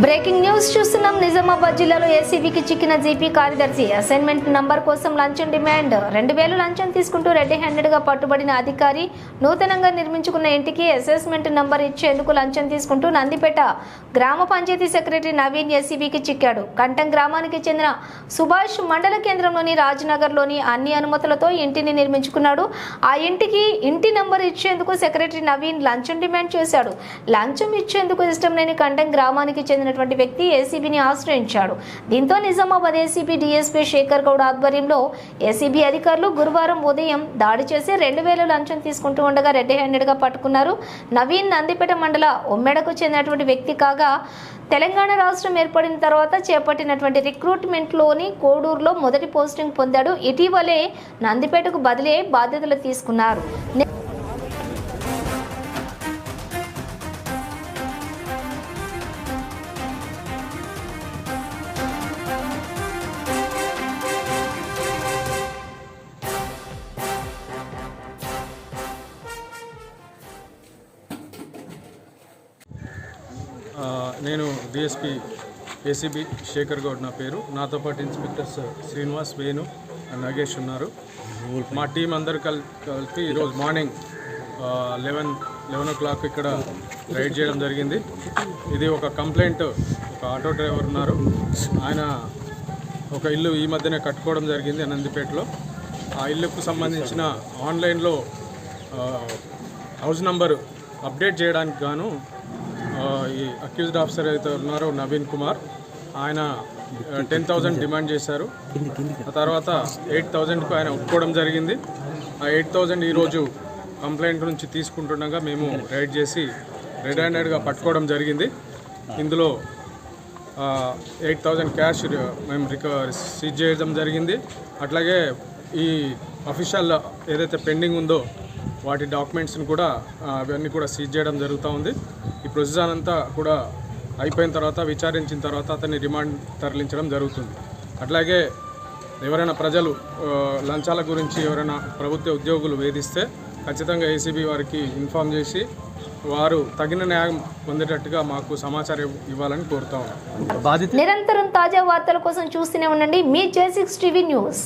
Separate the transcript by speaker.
Speaker 1: Breaking news చూస్తున్నాం. నిజామాబాద్ జిల్లాలో ఏసీబీకి చిక్కిన జీపీ కార్యదర్శి అసైన్మెంట్ నంబర్ కోసం లంచం డిమాండ్. రెండు వేలు లంచం తీసుకుంటూ రెడ్ హ్యాండెడ్గా పట్టుబడిన అధికారి నూతనంగా నిర్మించుకున్న ఇంటికి అసెస్మెంట్ నంబర్ ఇచ్చేందుకు లంచం తీసుకుంటూ నందిపేట గ్రామ పంచాయతీ సెక్రటరీ నవీన్ ఏసీబీకి చిక్కాడు. కంటం గ్రామానికి చెందిన సుభాష్ మండల కేంద్రంలోని రాజ్నగర్లోని అన్ని అనుమతులతో ఇంటిని నిర్మించుకున్నాడు. ఆ ఇంటికి ఇంటి నంబర్ ఇచ్చేందుకు సెక్రటరీ నవీన్ లంచం డిమాండ్ చేశాడు. లంచం ఇచ్చేందుకు ఇష్టం లేని కంటం గ్రామానికి చెందిన చెందినటువంటి వ్యక్తి ఏసీబీని ఆశ్రయించాడు. దీంతో నిజామాబాద్ ఏసీబీ డీఎస్పీ శేఖర్ గౌడ్ ఆధ్వర్యంలో ఏసీబీ అధికారులు గురువారం ఉదయం దాడి చేసి రెండు వేల లంచం తీసుకుంటూ ఉండగా రెడ్ హ్యాండెడ్గా పట్టుకున్నారు. నవీన్ నందిపేట మండల ఉమ్మెడకు చెందినటువంటి వ్యక్తి కాగా తెలంగాణ రాష్ట్రం ఏర్పడిన తర్వాత చేపట్టినటువంటి రిక్రూట్మెంట్లోని కోడూరులో మొదటి పోస్టింగ్ పొందాడు. ఇటీవలే నందిపేటకు బదిలీ బాధ్యతలు తీసుకున్నారు.
Speaker 2: నేను డిఎస్పి ఏసీబీ శేఖర్ గౌడ్ నా పేరు. నాతో పాటు ఇన్స్పెక్టర్స్ శ్రీనివాస్ వేణు నగేష్ ఉన్నారు. మా టీం అందరు కల్ కలిపి ఈరోజు morning eleven eleven o'clock ఇక్కడ రైడ్ చేయడం జరిగింది. ఇది ఒక కంప్లైంట్ ఒక ఆటో డ్రైవర్ ఉన్నారు. ఆయన ఒక ఇల్లు ఈ మధ్యనే కట్టుకోవడం జరిగింది అనందిపేటలో. ఆ ఇల్లుకు సంబంధించిన ఆన్లైన్లో హౌస్ నంబరు అప్డేట్ చేయడానికి గాను ఈ అక్యూజ్డ్ ఆఫీసర్ అయితే ఉన్నారో నవీన్ కుమార్. ఆయన టెన్ థౌజండ్ డిమాండ్ చేశారు. ఆ తర్వాత ఎయిట్ థౌజండ్కు ఆయన ఒప్పుకోవడం జరిగింది. ఆ ఎయిట్ థౌజండ్ ఈరోజు కంప్లైంట్ నుంచి తీసుకుంటుండగా మేము రైడ్ చేసి రెడ్ హ్యాండెడ్గా పట్టుకోవడం జరిగింది. ఇందులో ఎయిట్ థౌజండ్ క్యాష్ మేము రికవర్ సీజ్ చేయడం జరిగింది. అట్లాగే ఈ అఫీషియల్ ఏదైతే పెండింగ్ ఉందో వాటి డాక్యుమెంట్స్ని కూడా అవన్నీ కూడా సీజ్ చేయడం జరుగుతూ ఉంది. ఈ ప్రొసీజర్ అంతా కూడా అయిపోయిన తర్వాత విచారించిన తర్వాత అతన్ని రిమాండ్ తరలించడం జరుగుతుంది. అట్లాగే ఎవరైనా ప్రజలు లంచాల గురించి ఎవరైనా ప్రభుత్వ ఉద్యోగులు వేధిస్తే ఖచ్చితంగా ఏసీబీ వారికి ఇన్ఫామ్ చేసి వారు తగిన న్యాయం పొందేటట్టుగా మాకు సమాచారం ఇవ్వాలని కోరుతా ఉన్నాం.
Speaker 1: నిరంతరం తాజా వార్తల కోసం చూస్తూనే ఉండండి. మీ జే సిక్స్ టీవీ న్యూస్.